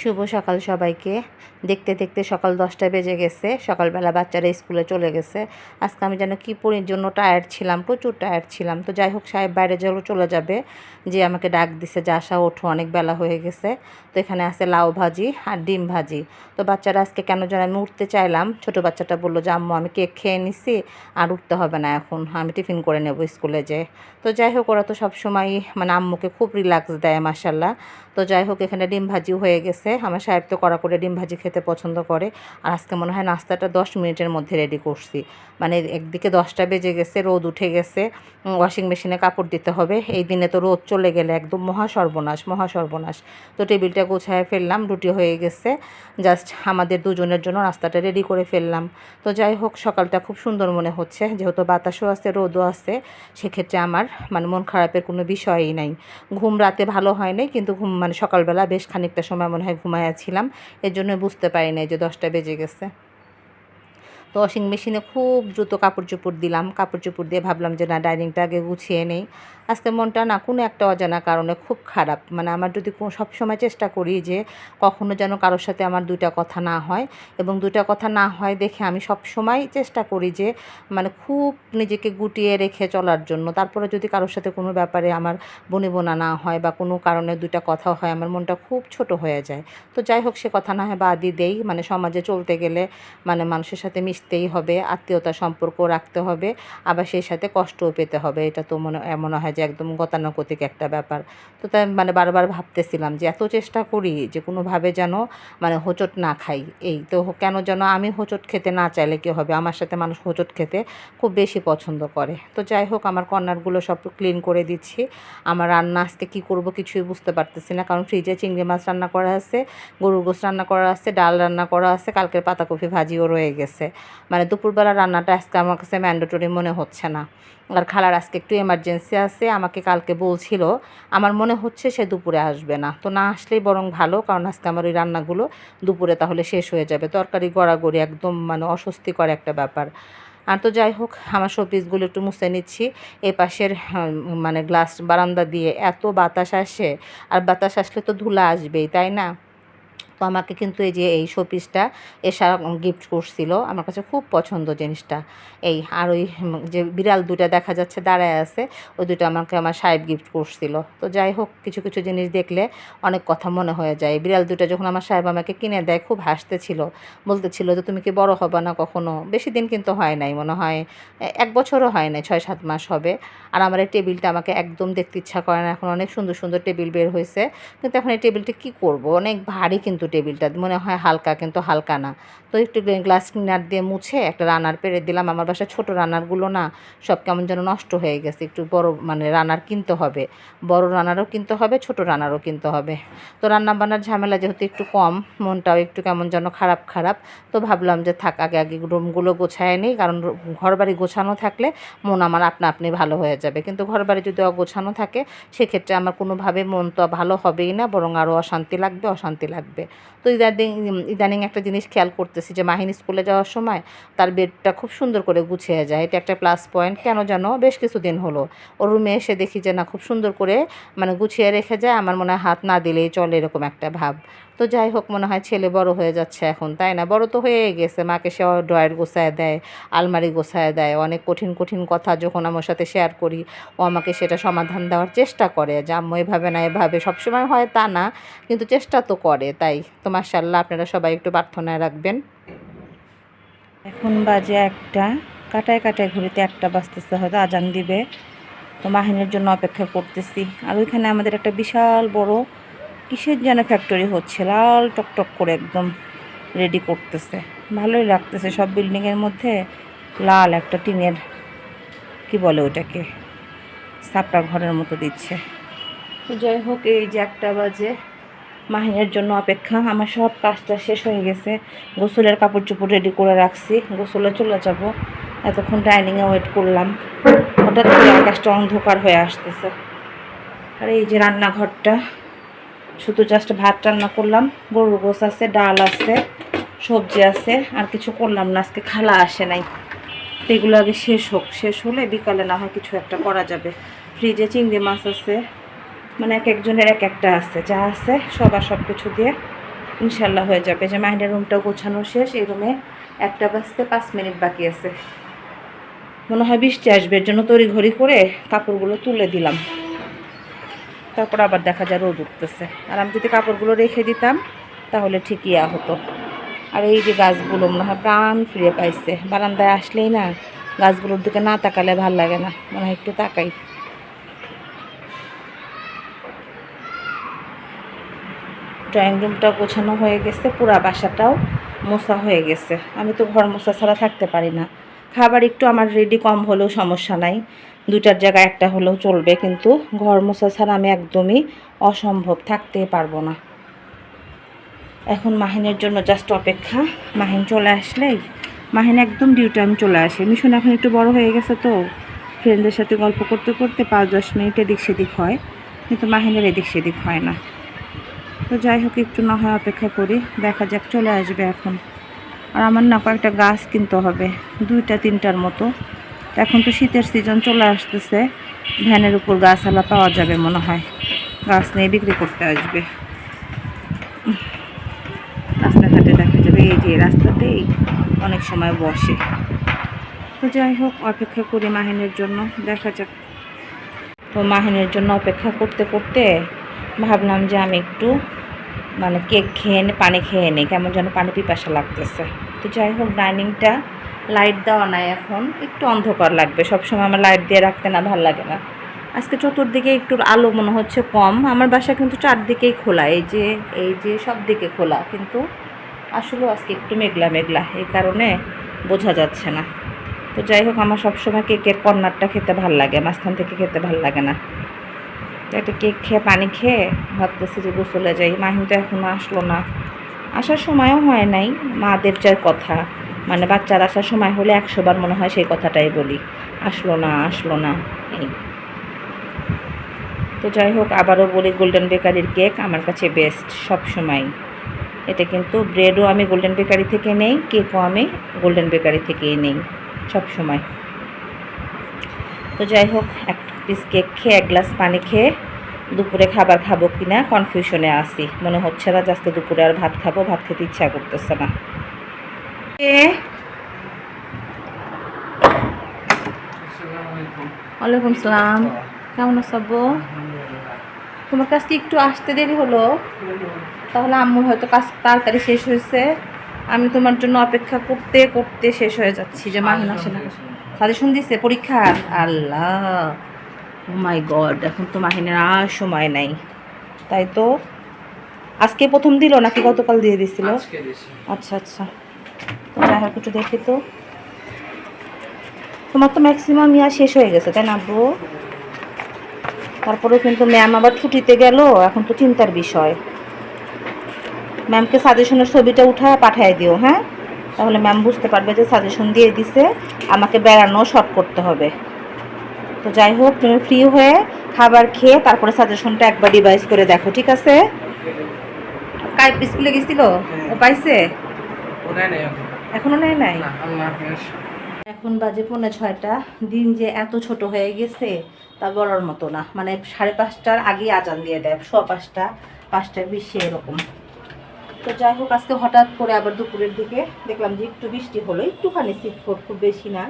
শুভ সকাল সবাইকে। দেখতে দেখতে সকাল দশটা বেজে গেছে। সকালবেলা বাচ্চারা স্কুলে চলে গেছে। আজকে আমি যেন কী পরির জন্য টায়ার্ড ছিলাম, প্রচুর টায়ার্ড ছিলাম। তো যাই হোক, সাহেব বাইরে যেন চলে যাবে। যে আমাকে ডাক দিছে, যে আসা, ওঠো। অনেক বেলা হয়ে গেছে। তো এখানে আছে লাউ ভাজি আর ডিম ভাজি। তো বাচ্চারা আজকে কেন যেন আমি উঠতে চাইলাম? ছোট বাচ্চাটা বলল, যে আম্মু, আমি কেক খেয়ে নিছি, আর উঠতে হবে না এখন। আমি টিফিন করে নেব স্কুলে যে। তো যাই হোক, ওরা তো সবসময় মানে আম্মুকে খুব রিল্যাক্স দেয় মাসাল্লাহ তো যাই হোক, এখানে ডিম ভাজি হয়ে গেছে। আমার সাহেব তো কড়া করে ডিম ভাজি খেতে পছন্দ করে। আর আজকে মনে হয় নাস্তাটা দশ মিনিটের মধ্যে রেডি করছি। মানে একদিকে দশটা বেজে গেছে, রোদ উঠে গেছে ওয়াশিং মেশিনে কাপড় দিতে হবে। এই দিনে তো রোদ চলে গেলে একদম মহা সর্বনাশ মহা সর্বনাশ। তো টেবিলটা গোছায় ফেললাম, রুটি হয়ে গেছে। জাস্ট আমাদের দুজনের জন্য নাস্তাটা রেডি করে ফেললাম। তো যাই হোক, সকালটা খুব সুন্দর মনে হচ্ছে। যেহেতু বাতাসও আছে, রোদও আছে, সেক্ষেত্রে আমার মানে মন খারাপের কোনো বিষয়ই নাই। ঘুম রাতে ভালো হয় নাই, কিন্তু ঘুম মানে সকালবেলা বেশ খানিকটা সময় মনে হয় ঘুমাইয়াছিলাম এর জন্য বুঝতে পারি নাই যে দশটা বেজে গেছে। তো ওয়াশিং মেশিনে খুব দ্রুত কাপড় চোপড় দিলাম। কাপড় চোপড় দিয়ে ভাবলাম যে না ডাইনিংটা আগে গুছিয়ে নেই। আজকে মনটা না কোনো একটা অজানা কারণে খুব খারাপ। মানে আমার যদি সবসময় চেষ্টা করি যে কখনো যেন কারোর সাথে আমার দুইটা কথা না হয় এবং দুইটা কথা না হয় দেখে আমি সব সময় চেষ্টা করি যে মানে খুব নিজেকে গুটিয়ে রেখে চলার জন্য। তারপরে যদি কারোর সাথে কোনো ব্যাপারে আমার বনে বোনা না হয় বা কোনো কারণে দুইটা কথা হয়, আমার মনটা খুব ছোট হয়ে যায়। তো যাই হোক, সে কথা না হয় বাদই দেই। মানে সমাজে চলতে গেলে মানে মানুষের সাথে মিশতেই হবে, আত্মীয়তা সম্পর্ক রাখতে হবে, আবার সেই সাথে কষ্টও পেতে হবে। এটা তো মনে, এমন হয় যে একদম গতানুগতিক একটা ব্যাপার। তো তাই মানে বারবার ভাবতেছিলাম যে এত চেষ্টা করি যে কোনোভাবে যেন মানে হোঁচট না খাই। এই তো কেন যেন আমি হোঁচট খেতে না চাইলে কী হবে? আমার সাথে মানুষ হোঁচট খেতে খুব বেশি পছন্দ করে। তো যাই হোক, আমার কর্নারগুলো সব ক্লিন করে দিচ্ছি। আমার রান্না আসতে কী করব কিছুই বুঝতে পারতেছি না, কারণ ফ্রিজে চিংড়ি মাছ রান্না করা আছে, গরুর গোস রান্না করা আছে, ডাল রান্না করা আছে, কালকের পাতাকপি ভাজিও রয়ে গেছে। মানে দুপুরবেলা রান্নাটা আজকে আমার কাছে ম্যান্ডেটরি মনে হচ্ছে না। আর খালার আজকে একটু এমার্জেন্সি আছে, আমাকে কালকে বলছিল, আমার মনে হচ্ছে সে দুপুরে আসবে না। তো না আসলেই বরং ভালো, কারণ আজকে আমার ওই রান্নাগুলো দুপুরে তাহলে শেষ হয়ে যাবে। তরকারি গড়াগড়ি একদম মানে অস্বস্তিকর একটা ব্যাপার। আর তো যাই হোক, আমার শোপিসগুলো একটু মুছে নিচ্ছি। এ পাশের মানে গ্লাস বারান্দা দিয়ে এত বাতাস আসে, আর বাতাস আসলে তো ধুলা আসবেই, তাই না? তো আমাকে কিন্তু এই যে এই শোপিসটা এসা গিফট করছিল। আমার কাছে খুব পছন্দ জিনিসটা। এই আর ওই যে বিড়াল দুটা দেখা যাচ্ছে দাঁড়ায় আছে, ওই দুটো আমাকে আমার সাহেব গিফট করছিল। তো যাই হোক, কিছু কিছু জিনিস দেখলে অনেক কথা মনে হয়ে যায়। বিড়াল দুটা যখন আমার সাহেব আমাকে কিনে দেয়, খুব হাসতেছিল। বলতেছিল যে, তুমি কি বড় হবে না কখনো? বেশি দিন কিন্তু হয় নাই, মনে হয় এক বছরও হয় নাই, ছয়, সাত মাস হবে। আর আমার এই টেবিলটা আমাকে একদম দেখতে ইচ্ছা করে না। এখন অনেক সুন্দর সুন্দর টেবিল বের হয়েছে। কিন্তু এখন এই টেবিলটা কী করব? অনেক ভারী কিন্তু টেবিলটা, মনে হয় হালকা কিন্তু হালকা না। তো একটু গ্লাস ক্লিনার দিয়ে মুছে একটা রানার পেরে দিলাম। আমার বাসায় ছোটো রানারগুলো না সব কেমন যেন নষ্ট হয়ে গেছে। একটু বড় মানে রানার কিনতে হবে। বড় রানারও কিনতে হবে, ছোট রানারও কিনতে হবে। তো রান্না বান্নার ঝামেলা যেহেতু একটু কম, মনটাও একটু কেমন যেন খারাপ খারাপ। তো ভাবলাম যে থাক, আগে আগে রুমগুলো গোছায় নিই। কারণ ঘর বাড়ি গোছানো থাকলে মন আমার আপনা আপনি ভালো হয়ে যাবে। কিন্তু ঘর বাড়ি যদি অগোছানো থাকে, সেক্ষেত্রে আমার কোনোভাবে মন তো ভালো হবেই না, বরং আরও অশান্তি লাগবে অশান্তি লাগবে। তো ইদানিং ইদানিং একটা জিনিস খেয়াল করতেছি যে মাহিনী স্কুলে যাওয়ার সময় তার বেডটা খুব সুন্দর করে গুছিয়ে যায়। এটা একটা প্লাস পয়েন্ট কেন যেন বেশ কিছুদিন হলো। ওর রুমে এসে দেখি যে না, খুব সুন্দর করে মানে গুছিয়ে রেখে যায়। আমার মনে হয় হাত না দিলেই চলে এরকম একটা ভাব। তো যাই হোক, মনে হয় ছেলে বড় হয়ে যাচ্ছে এখন, তাই না? বড় তো হয়ে গেছে, মাকে সে ড্রয়ার গোছায় দেয়, আলমারি গোছায় দেয়, অনেক কঠিন কঠিন কথা যখন আমার সাথে শেয়ার করি, ও আমাকে সেটা সমাধান দেওয়ার চেষ্টা করে, যে আম্মু এভাবে না এভাবে, সবসময় হয় তা না, কিন্তু চেষ্টা তো করে, তাই। তো মার্শাল্লাহ আপনারা সবাই একটু প্রার্থনায় রাখবেন। এখন বাজে একটা, কাটায় কাটায় ঘুরিতে একটা বাজতেছে, হয়তো আজান দিবে। তো মাহিনের জন্য অপেক্ষা করতেছি, আর ওইখানে আমাদের একটা বিশাল বড় কিসের যেন ফ্যাক্টরি হচ্ছে? লাল টকটক করে একদম রেডি করতেছে। ভালোই লাগতেছে সব বিল্ডিংয়ের মধ্যে। লাল একটা টিনের, কি বলে ওটাকে? সাপড়া ঘরের মতো দিচ্ছে। তো যাই হোক, এই যে একটা বাজে। মাহিনের জন্য অপেক্ষা। আমার সব কাজটা শেষ হয়ে গেছে। গোসলের কাপড় চোপড় রেডি করে রাখছি। গোসলে চলে যাব। এতক্ষণ ডাইনিংয়ে ওয়েট করলাম। হঠাৎ করে আকাশটা অন্ধকার হয়ে আসতেছে। আর এই যে রান্নাঘরটা। শুধু জাস্ট ভাত রান্না করলাম। গরুর গোস আছে, ডাল আছে, সবজি আছে, আর কিছু করলাম না, আজকে খালা আসে নাই। তো এগুলো আগে শেষ হোক। শেষ হলে বিকালে না হয় কিছু একটা করা যাবে। ফ্রিজে চিংড়ি মাছ আছে মানে এক একজনের এক একটা আছে। যা আছে সবার সব কিছু দিয়ে ইনশাল্লাহ হয়ে যাবে। যে মাহিনের রুমটা গোছানো শেষ, এই রুমে একটা বাজতে পাঁচ মিনিট বাকি আছে। মনে হয় বৃষ্টি আসবে, এর জন্য তড়ি ঘড়ি করে কাপড়গুলো তুলে দিলাম। তারপর আবার দেখা যায় রোদ উঠতেছে। আর আমি যদি কাপড়গুলো রেখে দিতাম, তাহলে ঠিকই হতো আর এই যে গাছগুলো মনে হয় প্রাণ ফিরে পাইছে। বারান্দায় আসলেই না, গাছগুলোর দিকে না তাকালে ভালো লাগে না। মনে হয় একটু তাকাই। ড্রয়িং রুমটা গোছানো হয়ে গেছে, পুরা বাসাটাও মোছা হয়ে গেছে। আমি তো ঘর মোছা ছাড়া থাকতে পারি না। খাবার একটু আমার রেডি কম হলেও সমস্যা নাই। দুইটার জায়গায় একটা হলেও চলবে, কিন্তু ঘর মোছা ছাড়া আমি একদমই অসম্ভব, থাকতে পারব না। এখন মাহিনের জন্য জাস্ট অপেক্ষা। মাহিন চলে আসলেই, মাহিন একদম ডিউ টাইম চলে আসে। মিশন এখন একটু বড় হয়ে গেছে তো ফ্রেন্ডদের সাথে গল্প করতে করতে পাঁচ দশ মিনিট এদিক সেদিক হয়, কিন্তু মাহিনের এদিক সেদিক হয় না। তো যাই হোক, একটু না হয় অপেক্ষা করি, দেখা যাক চলে আসবে এখন। আর আমার না কয়েকটা গাছ কিনতে হবে, দুইটা তিনটার মতো। এখন তো শীতের সিজন চলে আসতেছে। ভ্যানের উপর গাছালা পাওয়া যাবে মনে হয়। গাছ নিয়ে বিক্রি করতে আসবে। রাস্তাঘাটে দেখা যাবে, এই যে রাস্তাতেই অনেক সময় বসে। তো যাই হোক, অপেক্ষা করি মাহিনের জন্য, দেখা যাক। তো মাহিনের জন্য অপেক্ষা করতে করতে ভাবলাম যে আমি একটু মানে কেক খেয়ে পানি খেয়ে নিই, কেমন যেন পানি পিপাসা লাগতেছে। তো যাই হোক, ডাইনিংটা লাইট দেওয়া নাই এখন। একটু অন্ধকার লাগবে। সবসময় আমার লাইট দিয়ে রাখতে না ভালো লাগে না। আজকে চতুর্দিকে একটু আলো মনে হচ্ছে কম। আমার বাসা কিন্তু চারদিকেই খোলা। এই যে এই যে সব দিকে খোলা। কিন্তু আসলেও আজকে একটু মেঘলা মেঘলা। এই কারণে বোঝা যাচ্ছে না। তো যাই হোক, আমার সবসময় কেকের কর্নারটা খেতে ভালো লাগে। মাঝখান থেকে খেতে ভালো লাগে না। একটা কেক খেয়ে পানি খেয়ে ভাবতেছি যে গোসলে যাই। মাহিন তো এখনও আসলো না। আসার সময়ও হয় নাই। মাদের যার কথা। মানে বাচ্চার আসার সময় হলে একশো বার মনে হয় সেই কথাটাই বলি। আসলো না আসলো না, এই। তো যাই হোক, আবারও বলি গোল্ডেন বেকারির কেক আমার কাছে বেস্ট সব সময় এটা কিন্তু ব্রেডও আমি গোল্ডেন বেকারি থেকে নেই কেকও আমি গোল্ডেন বেকারি থেকেই নেই সব সময় তো যাই হোক, এক পিস কেক খেয়ে, এক গ্লাস পানি খেয়ে দুপুরে খাবার খাব কি না কনফিউশনে আসি মনে হচ্ছে না যে আজকে দুপুরে আর ভাত খাব, ভাত খেতে ইচ্ছা করতেছে না। ওয়ালাইকুম সালাম কেমন আছো তোমার কাছ থেকে একটু আসতে দেরি হলো? তাহলে আম্মুর হয়তো কাজ তাড়াতাড়ি শেষ হয়েছে। আমি তোমার জন্য অপেক্ষা করতে করতে শেষ হয়ে যাচ্ছি যে মাহিন আসে না। সাজেশন দিছে পরীক্ষার? আল্লাহ। মাই গড এখন তো মাহিনের আর সময় নাই। তাই তো? আজকে প্রথম দিল নাকি গতকাল দিয়ে দিছিল? আচ্ছা আচ্ছা। যাই হোক একটু দেখি তো। তোমার তো ম্যাক্সিমাম ইয়া শেষ হয়ে গেছে, তাই না আব্বু? তারপরে কিন্তু ম্যাম আবার ছুটিতে গেল, এখন তো চিন্তার বিষয়। ম্যামকে সাজেশনের ছবিটা উঠায় পাঠিয়ে দিও হ্যাঁ? তাহলে ম্যাম বুঝতে পারবে যে সাজেশন দিয়ে দিছে, আমাকে বেড়ানো শর্ট করতে হবে। তো যাই হোক তুমি ফ্রি হয়ে খাবার খেয়ে তারপরে সাজেশনটা একবার ডিভাইস করে দেখো, ঠিক আছে? কাই স্কুলে গেছিল? ও পাইছে? এখন। এখনও নেয় নাই? এখন বাজে পৌনে ছয়টা। দিন যে এত ছোট হয়ে গেছে তা বলার মতো না। মানে সাড়ে পাঁচটার আগে আজান দিয়ে দেয় সোয়া পাঁচটা পাঁচটার বেশি এরকম। তো যাই হোক আজকে হঠাৎ করে আবার দুপুরের দিকে দেখলাম যে একটু বৃষ্টি হলো। একটুখানি শীত খুব বেশি না।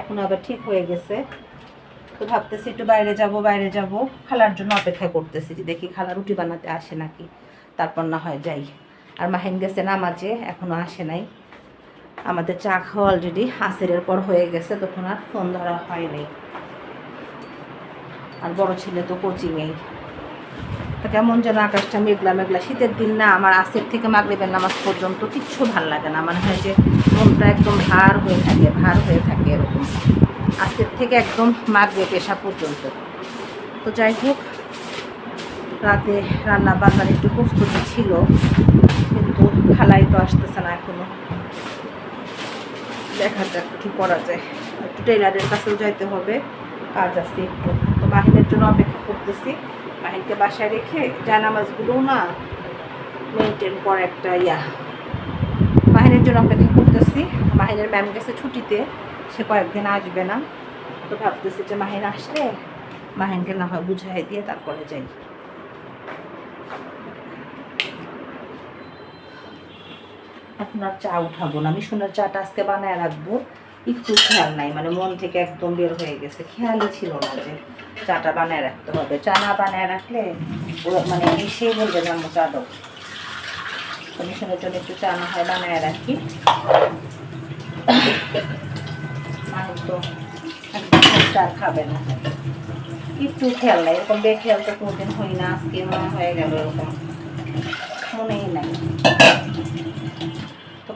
এখন আবার ঠিক হয়ে গেছে। তো ভাবতেছি একটু বাইরে যাব বাইরে যাব। খালার জন্য অপেক্ষা করতেছি যে দেখি খালা রুটি বানাতে আসে নাকি। তারপর না হয় যাই। আর মাহিন গেছে নামাজে, এখনও আসে নাই। আমাদের চা খাওয়া অলরেডি আসেরের পর হয়ে গেছে, তখন আর ফোন ধরা হয়নি আর বড় ছেলে তো কোচিংয়েই তো কেমন যেন আকাশটা মেঘলা মেঘলা, শীতের দিন না, আমার আসের থেকে মাগরিবের নামাজ পর্যন্ত কিচ্ছু ভালো লাগে না। মনে হয় যে মনটা একদম ভার হয়ে থাকে, ভার হয়ে থাকে এরকম। আসের থেকে একদম মাগরে পেশা পর্যন্ত। তো যাই হোক রাতে রান্না বান্নার একটু প্রস্তুতি ছিল, কিন্তু খালাই তো আসতেছে না এখনও। দেখা যাক কি করা যায়। একটু টেলারের কাছেও যাইতে হবে, কাজ আছে একটু। তো মাহিনের জন্য অপেক্ষা করতেছি। মাহিনকে বাসায় রেখে জানামাজগুলোও না মেনটেন করা একটা ইয়া। মাহিনের জন্য অপেক্ষা করতেছি। মাহিনের ম্যাম গেছে ছুটিতে, সে কয়েকদিন আসবে না। তো ভাবতেছি যে মাহিন আসলে মাহিনকে না হয় বুঝাই দিয়ে তারপরে যাই। এখন আর চা উঠাবো না। আমি সোনার চাটা আজকে বানায় রাখব। একটু খেয়াল নাই মানে মন থেকে একদম বের হয়ে গেছে। খেয়ালই ছিল না যে চাটা বানায় রাখতে হবে। চা না বানায় রাখলে মানে এসেই বলবে আম্মু, চা আমি সোনার জন্য একটু চা না হয় বানায় রাখি। মানুষ তো চা খাবে না। একটু খেয়াল নাই। এরকম বেখেয়াল তো কোনোদিন হই না। আজকে মনে হয়ে গেল এরকম। মনেই নাই।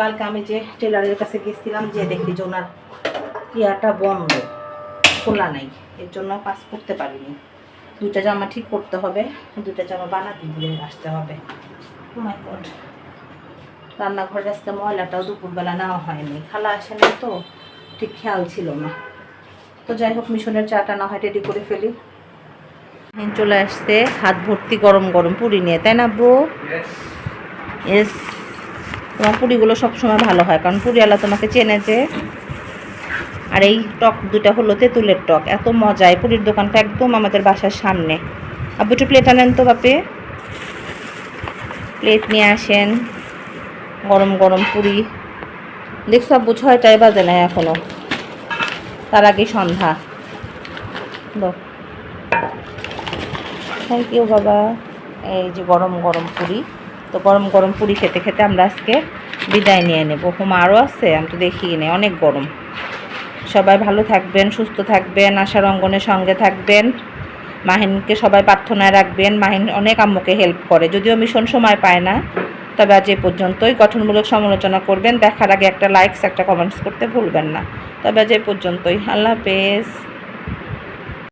কালকে আমি যে টেলারের কাছে গেছিলাম যে দেখি যে ওনার ইয়াটা বন্ধ খোলা নাই। এর জন্য কাজ করতে পারিনি। দুইটা জামা ঠিক করতে হবে দুইটা জামা বানাতে দিয়ে আসতে হবে। Oh my God. রান্নাঘরে আজকে ময়লাটাও দুপুরবেলা নেওয়া হয়নি। খালা আসেনি তো ঠিক খেয়াল ছিল না। তো যাই হোক মিশনের চাটা না হয় রেডি করে ফেলি। চলে আসছে হাত ভর্তি গরম গরম পুরি নিয়ে তাই না বউ? এস তোমার পুরিগুলো সবসময় ভালো হয়, কারণ পুরিওয়ালা তোমাকে চেনে যে আর এই টক দুটা হলো তেঁতুলের টক। এত মজা এই পুরীর দোকানটা একদম আমাদের বাসার সামনে। আব্বু একটু প্লেট আনেন তো বাপে। প্লেট নিয়ে আসেন। গরম গরম পুরি। দেখছ আব্বু, ছয়টায় বাজে না এখনও? তার আগে সন্ধ্যা। থ্যাংক ইউ বাবা। এই যে গরম গরম পুরি। তো গরম গরম পুরি খেতে খেতে আমরা আজকে বিদায় নিয়ে নেব। হোম আরও আছে, আমি তো দেখিয়ে নেই, অনেক গরম। সবাই ভালো থাকবেন, সুস্থ থাকবেন, আশার অঙ্গনের সঙ্গে থাকবেন। মাহিনকে সবাই প্রার্থনায় রাখবেন, মাহিন অনেক আম্মুকে হেল্প করে। যদিও মিশন সময় পায় না, তবে আজ এ পর্যন্তই। গঠনমূলক সমালোচনা করবেন, দেখার আগে একটা লাইকস একটা কমেন্টস করতে ভুলবেন না। তবে আজ এ পর্যন্তই। আল্লাহ হাফেজ।